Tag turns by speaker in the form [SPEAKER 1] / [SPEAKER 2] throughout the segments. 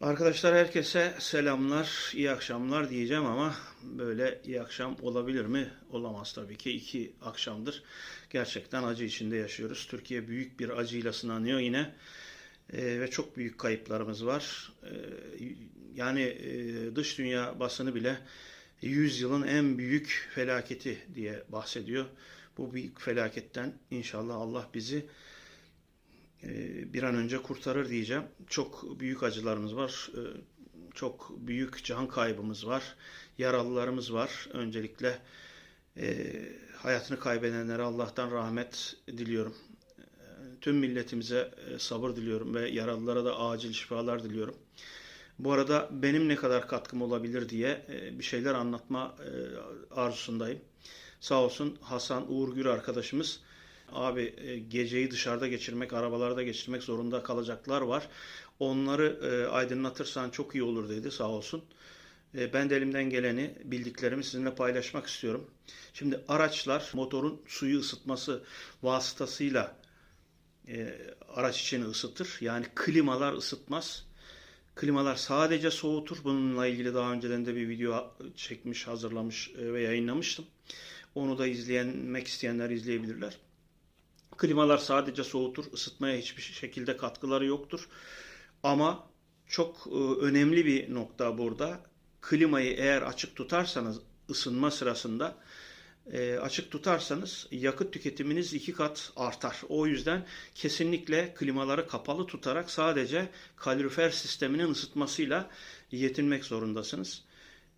[SPEAKER 1] Arkadaşlar herkese selamlar, iyi akşamlar diyeceğim ama böyle iyi akşam olabilir mi? Olamaz tabii ki. iki akşamdır gerçekten acı içinde yaşıyoruz. Türkiye büyük bir acıyla sınanıyor yine Ee, ve çok büyük kayıplarımız var. Ee, yani e, dış dünya basını bile 100 yılın en büyük felaketi diye bahsediyor. Bu büyük felaketten inşallah Allah bizi e, bir an önce kurtarır diyeceğim. Çok büyük acılarımız var. E, Çok büyük can kaybımız var. Yaralılarımız var. Öncelikle e, hayatını kaybedenlere Allah'tan rahmet diliyorum. E, Tüm milletimize e, sabır diliyorum ve yaralılara da acil şifalar diliyorum. Bu arada benim ne kadar katkım olabilir diye e, bir şeyler anlatma arzusundayım. Sağ olsun Hasan Uğur Gür arkadaşımız abi e, geceyi dışarıda geçirmek, arabalarda geçirmek zorunda kalacaklar var. Onları e, aydınlatırsan çok iyi olur dedi sağ olsun. E, Ben de elimden geleni, bildiklerimi sizinle paylaşmak istiyorum. Şimdi araçlar motorun suyu ısıtması vasıtasıyla e, araç içini ısıtır. Yani klimalar ısıtmaz. Klimalar sadece soğutur. Bununla ilgili daha önceden de bir video çekmiş, hazırlamış ve yayınlamıştım. Onu da izlemek isteyenler izleyebilirler. Klimalar sadece soğutur, ısıtmaya hiçbir şekilde katkıları yoktur. Ama çok e, önemli bir nokta burada. Klimayı eğer açık tutarsanız ısınma sırasında e, açık tutarsanız yakıt tüketiminiz iki kat artar. O yüzden kesinlikle klimaları kapalı tutarak sadece kalorifer sisteminin ısıtmasıyla yetinmek zorundasınız.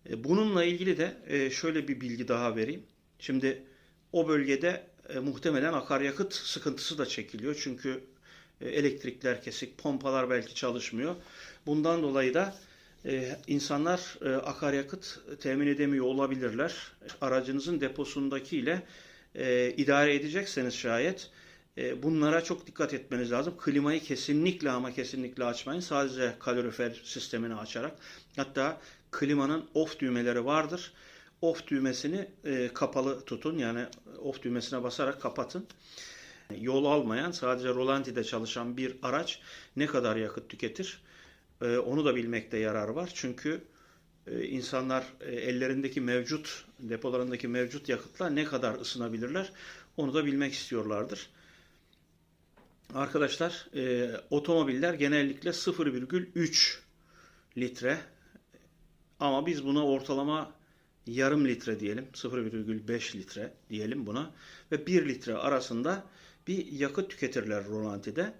[SPEAKER 1] E, Bununla ilgili de şöyle bir bilgi daha vereyim. Şimdi o bölgede e, muhtemelen akaryakıt sıkıntısı da çekiliyor. Çünkü e, elektrikler kesik, pompalar belki çalışmıyor. Bundan dolayı da e, insanlar akaryakıt temin edemiyor olabilirler. Aracınızın deposundaki ile idare edecekseniz şayet bunlara çok dikkat etmeniz lazım. Klimayı kesinlikle ama kesinlikle açmayın. Sadece kalorifer sistemini açarak. Hatta klimanın off düğmeleri vardır. Off düğmesini e, kapalı tutun. Yani off düğmesine basarak kapatın. Yol almayan, sadece rolantide çalışan bir araç ne kadar yakıt tüketir? E, onu da bilmekte yarar var. Çünkü e, insanlar e, ellerindeki mevcut, depolarındaki mevcut yakıtla ne kadar ısınabilirler? Onu da bilmek istiyorlardır. Arkadaşlar, e, otomobiller genellikle 0,3 litre ama biz buna ortalama yarım litre diyelim, 0,5 litre diyelim buna ve 1 litre arasında bir yakıt tüketirler rolantide.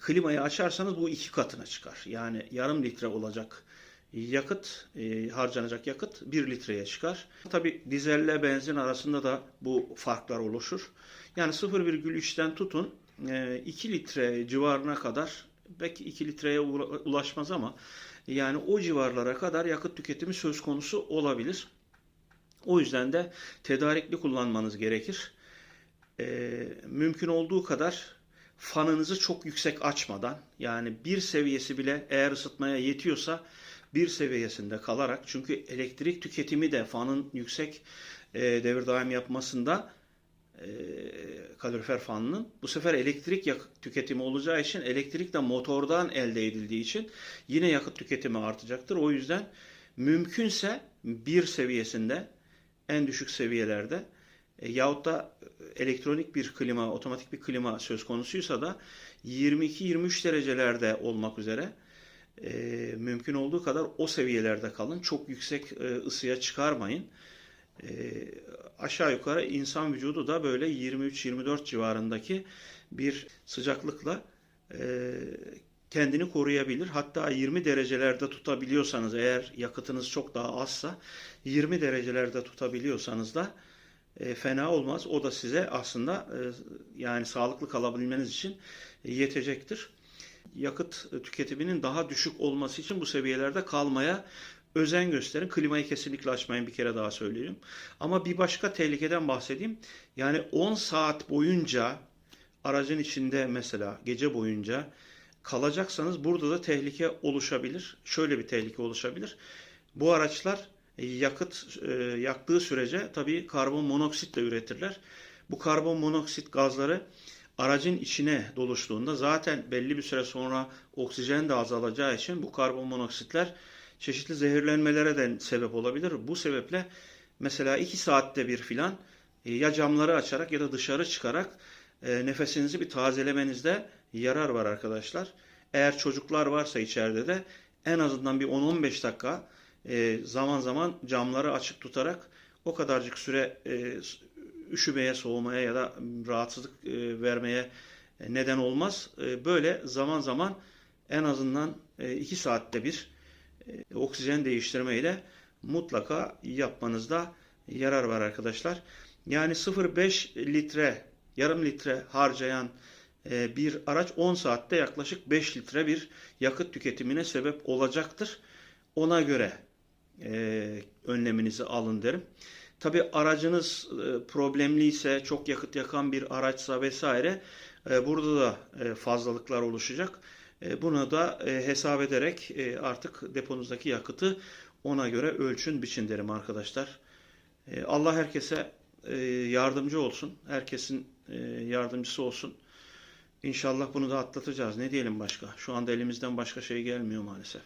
[SPEAKER 1] Klimayı açarsanız bu iki katına çıkar. Yani yarım litre olacak yakıt, e, harcanacak yakıt 1 litreye çıkar. Tabi dizelle benzin arasında da bu farklar oluşur. Yani 0,3'ten tutun e, 2 litre civarına kadar belki 2 litreye ulaşmaz ama yani o civarlara kadar yakıt tüketimi söz konusu olabilir. O yüzden de tedarikli kullanmanız gerekir. Ee, mümkün olduğu kadar fanınızı çok yüksek açmadan yani bir seviyesi bile eğer ısıtmaya yetiyorsa bir seviyesinde kalarak çünkü elektrik tüketimi de fanın yüksek e, devir daim yapmasında e, kalorifer fanının bu sefer elektrik yakıt tüketimi olacağı için elektrik de motordan elde edildiği için yine yakıt tüketimi artacaktır. O yüzden mümkünse bir seviyesinde en düşük seviyelerde e, yahut da elektronik bir klima, otomatik bir klima söz konusuysa da 22-23 derecelerde olmak üzere e, mümkün olduğu kadar o seviyelerde kalın. Çok yüksek e, ısıya çıkarmayın. E, aşağı yukarı insan vücudu da böyle 23-24 civarındaki bir sıcaklıkla e, kendini koruyabilir. Hatta 20 derecelerde tutabiliyorsanız eğer yakıtınız çok daha azsa 20 derecelerde tutabiliyorsanız da e, fena olmaz. O da size aslında e, yani sağlıklı kalabilmeniz için yetecektir. Yakıt tüketiminin daha düşük olması için bu seviyelerde kalmaya özen gösterin. Klimayı kesinlikle açmayın bir kere daha söyleyeyim. Ama bir başka tehlikeden bahsedeyim. Yani 10 saat boyunca aracın içinde mesela gece boyunca kalacaksanız burada da tehlike oluşabilir. Şöyle bir tehlike oluşabilir. Bu araçlar yakıt e, yaktığı sürece tabii karbon monoksitle üretirler. Bu karbon monoksit gazları aracın içine doluştuğunda zaten belli bir süre sonra oksijen de azalacağı için bu karbon monoksitler çeşitli zehirlenmelere de sebep olabilir. Bu sebeple mesela 2 saatte bir filan e, ya camları açarak ya da dışarı çıkarak e, nefesinizi bir tazelemenizde yarar var arkadaşlar. Eğer çocuklar varsa içeride de en azından bir 10-15 dakika e, zaman zaman camları açık tutarak o kadarcık süre e, üşümeye, soğumaya ya da rahatsızlık e, vermeye neden olmaz. Böyle zaman zaman en azından 2 saatte bir oksijen değiştirme ile mutlaka yapmanızda yarar var arkadaşlar. Yani 0,5 litre, yarım litre harcayan bir araç 10 saatte yaklaşık 5 litre bir yakıt tüketimine sebep olacaktır. Ona göre e, önleminizi alın derim. Tabi aracınız e, problemli ise, çok yakıt yakan bir araçsa vesaire e, burada da fazlalıklar oluşacak. Bunu da hesap ederek artık deponuzdaki yakıtı ona göre ölçün biçin derim arkadaşlar. Allah herkese yardımcı olsun. Herkesin yardımcısı olsun. İnşallah bunu da atlatacağız. Ne diyelim başka? Şu anda elimizden başka şey gelmiyor maalesef.